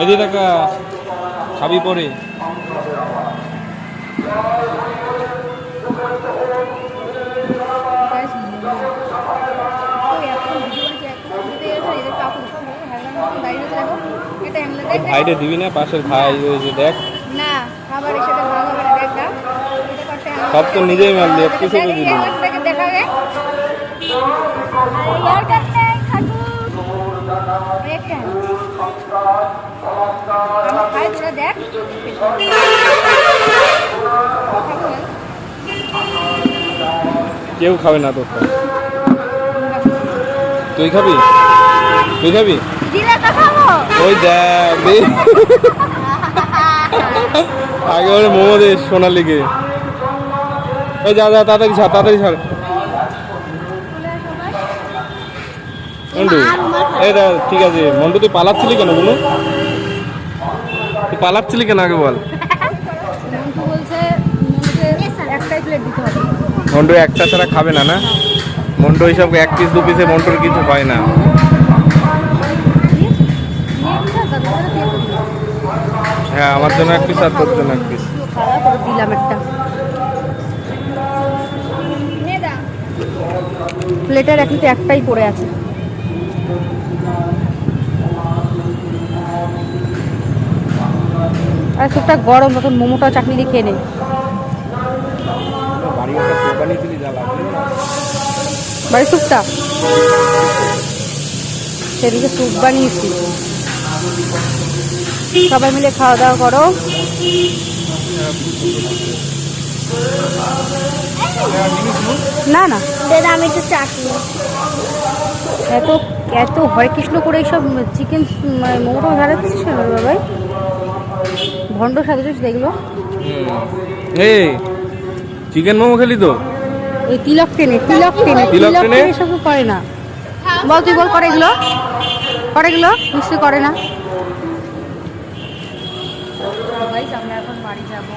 এদিকে টাকা খাবি পরে। ভাইরে দিবি না পাশের ভাই রয়েছে দেখ না, সাথে ভাগ হবে না। সব তো নিজেই মারলি, না। দেখাবে। আরে ইয়ার কাছে খাটু। একটা। তোরা দেখ। কেউ খাবে না তোর তুই খাবি? তুই খাবি? তো ওই দেখ আগে ওরে মোমো দে সোনালিকে। ওই যা যা তাড়াতাড়ি ছাড় তাড়াতাড়ি ছাড়। মন্টু এটা ঠিক আছে মন্টু তুই পালাচ্ছিলি কেন বলু তুই পালাচ্ছিলি কেন আগে বল? মন্টু বলছে মন্টুকে একটাই প্লেট দিতে হবে। মন্টু একটা ছাড়া খাবে না না? মন্টু এইসব এক পিস দু পিসে মন্টুর কিছু হয় না। হ্যাঁ আমার জন্য এক পিস আর তোর জন্য এক পিস দিলাম একটা। প্লেটের এখন তো একটাই পড়ে আছে। আর সুপটা গরম তখন মোমোটা চাটনি দিয়ে খেয়ে নেই বাড়ি স্যুপটা সেদিকে স্যুপ বানিয়েছি। সবাই মিলে খাওয়া দাওয়া করো। না না। দাদা আমি একটু চাটনি এত এত হরে কৃষ্ণ করে এইসব চিকেন মোমোটা হারাচ্ছিস না রে বাবাই? ভণ্ড সাজেছিস দেখল। এই চিকেন মোমো খেলি তো? এই তিলক টেনে তিলক টেনে তিলক টেনে? টেনে সব করে না। বল তুই বল করে এগুলো? করে এগুলো? নিশ্চয়ই করে না। আমরা এখন বাড়ি যাব।